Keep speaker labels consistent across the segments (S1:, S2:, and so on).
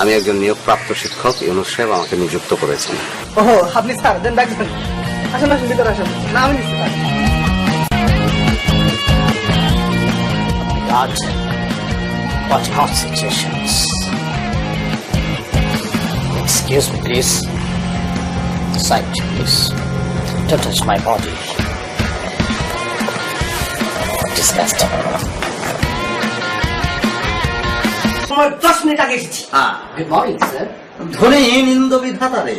S1: আমি একজন নিয়োগপ্রাপ্ত শিক্ষক ইউনুস সাহেব আমাকে নিযুক্ত করেছেন।
S2: ওহ আপনি স্যার দেন ডাকবেন আসুন
S3: please side please don't touch my body
S2: তোমার দশ মিনিট আগে এসেছি।
S3: sir.
S4: ধরে নিন্দ বিধাতারে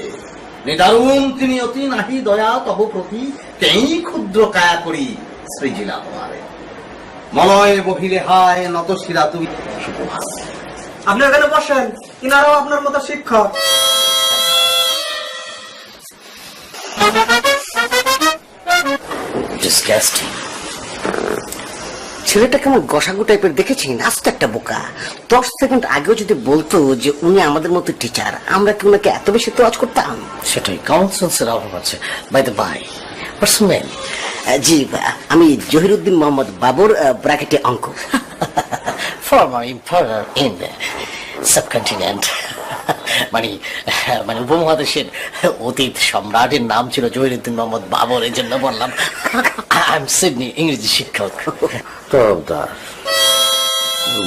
S4: নিদারুণ তিনি অতি নাহি দয়া তব প্রতি তেই ক্ষুদ্র কায়া করি সৃজিলা তোমারে। মলয় বহিরে হায় নত শিরা তুমি সুপ্রভাত।
S2: আপনি ওখানে বসেন ইনারাও আপনার মতো শিক্ষক।
S3: Disgusting. ছেলেটা কেমন গসাগু টাইপের দেখেছেন আস্তে একটা বোকা। দশ সেকেন্ড আগেও যদি বলতো যে উনি আমাদের মতো টিচার আমরা কি ওনাকে এত বেশি তোয়াজ করতাম? সেটাই কমন সেন্সের অভাব আছে। বাই দ্য বাই পার্সোনাল জি আমি জহিরুদ্দিন মোহাম্মদ বাবর ব্র্যাকেটে অঙ্ক। ফর্মার ইম্পোর্টার ইন সাবকন্টিনেন্ট মানে মানে উপমহাদেশের অতীত সম্রাটের নাম ছিল জহিরুদ্দিন মোহাম্মদ বাবর এই জন্য বললাম। আই এম সিডনি ইংরেজি শিক্ষক।
S1: তবদার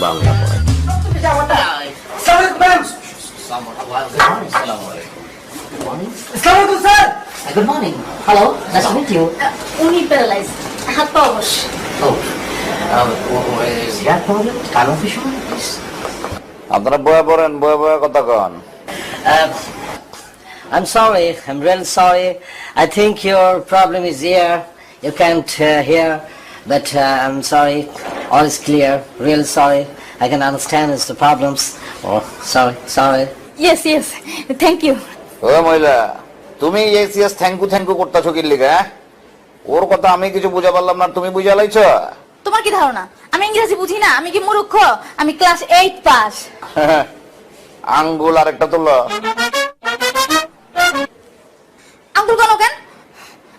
S1: বাংলা
S5: হাত
S3: Oh, is that problem? Kind of please.
S6: আপনারা বয়া পড়েন বয়া বয়া কথা কন
S3: Uh, I'm sorry. I'm really sorry. I think your problem is here. You can't uh, hear, but uh, I'm sorry. All is clear. Really sorry. I can understand it's the problems. Oh, sorry, sorry.
S5: Yes yes thank you
S6: ও মহিলা তুমি ACS থ্যাঙ্কু থ্যাঙ্কু করতেছো কি লিগা হ্যাঁ? ওর কথা আমি কিছু বুঝা পারলাম না তুমি বুঝা লাইছ
S5: তোমার কি ধারণা? আমি ইংরেজি বুঝি না? আমি কি মূর্খ? আমি ক্লাস এইট পাস।
S6: আঙ্গুল আরেকটা তুলো।
S5: আঙ্গুল কেন কেন?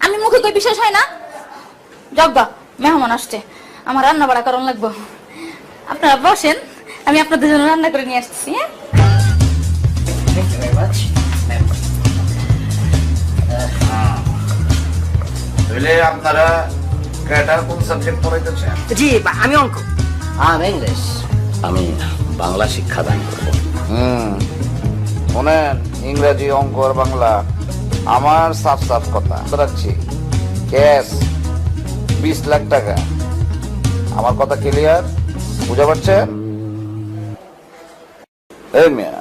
S5: আমি মুখে কই বিশ্বাস হয় না? জব্বা মেহমান আসছে। আমার রান্না বাড়া করন লাগবো। আপনারা বসেন আমি আপনাদের জন্য রান্না করে নিয়ে আসছি হ্যাঁ?
S3: Thank you very much.
S6: তাহলে আপনারা ক্যাটার কোন সাবজেক্ট পড়াইতেছেন
S3: জি আমি অঙ্ক। I'm English.
S1: আমি বাংলা শিক্ষাদান করব।
S6: হুম। শোনেন ইংরেজি অঙ্ক আর বাংলা আমার সাফ সাফ কথা রাখছি ক্যাশ বিশ লাখ টাকা। আমার কথা ক্লিয়ার বুঝা পারছেন এই মিয়া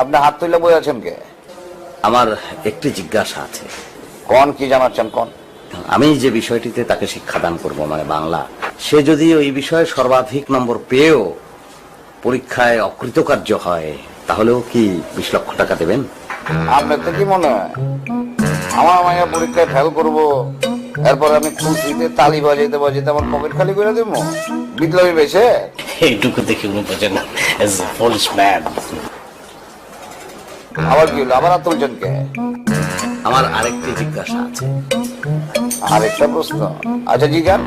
S6: আপনি হাত তুলে বই আছেন কে?
S1: আমার একটি জিজ্ঞাসা আছে।
S6: কোন কি জানাচ্ছেন কোন?
S1: আমি যে বিষয়টিতে তাকে শিক্ষাদান করব মানে বাংলা সে যদি ওই বিষয়ে সর্বাধিক নম্বর পেয়েও পরীক্ষায় অকৃতকার্য হয় তাহলেও কি বিশ লক্ষ টাকা দেবেন?
S6: আপনার তো কি মনে হয়? আমার মাইয়া পরীক্ষায় ফেল করব এরপর আমি খুশিতে তালি বাজাইতে বাজাইতে আমার পকেট খালি করে দেবো? বিপ্লবী বেশে?
S3: এইটুকু দেখে উনি বোঝেন এজ এ ফোলিশ ম্যান
S6: আবার কি হলো? আবার আর তুলছেন কে?
S1: আমার আরেকটি জিজ্ঞাসা আছে।
S6: আরেকটা প্রশ্ন। আচ্ছা জিজ্ঞান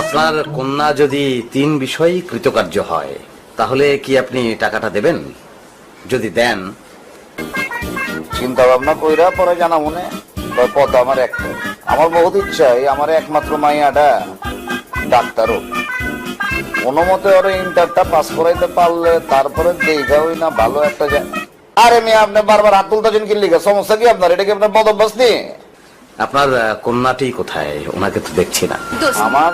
S1: আপনার কন্যা যদি তিন বিষয়ই কৃতকার্য হয় তাহলে কি আপনি টাকাটা দেবেন? যদি দেন।
S6: চিন্তা ভাবনা কইরা পরে জানা মনে। পথ আমার একটা আমার বহুত ইচ্ছা এই আমার একমাত্র মাইয়াটা ডাক্তার হোক। কোনো মতে ওরা ইন্টারটা পাস করাইতে পারলে তারপরে দেখা হই না ভালো একটা আরে মেয়ে আপনি বারবার হাত তুলতেছেন কি লিখে সমস্যা কি আপনার? এটা কি আপনার বদ অভ্যাস নেই
S1: আপনার কন্যাটি কোথায়? ওনাকে তো দেখছি না।
S6: আমার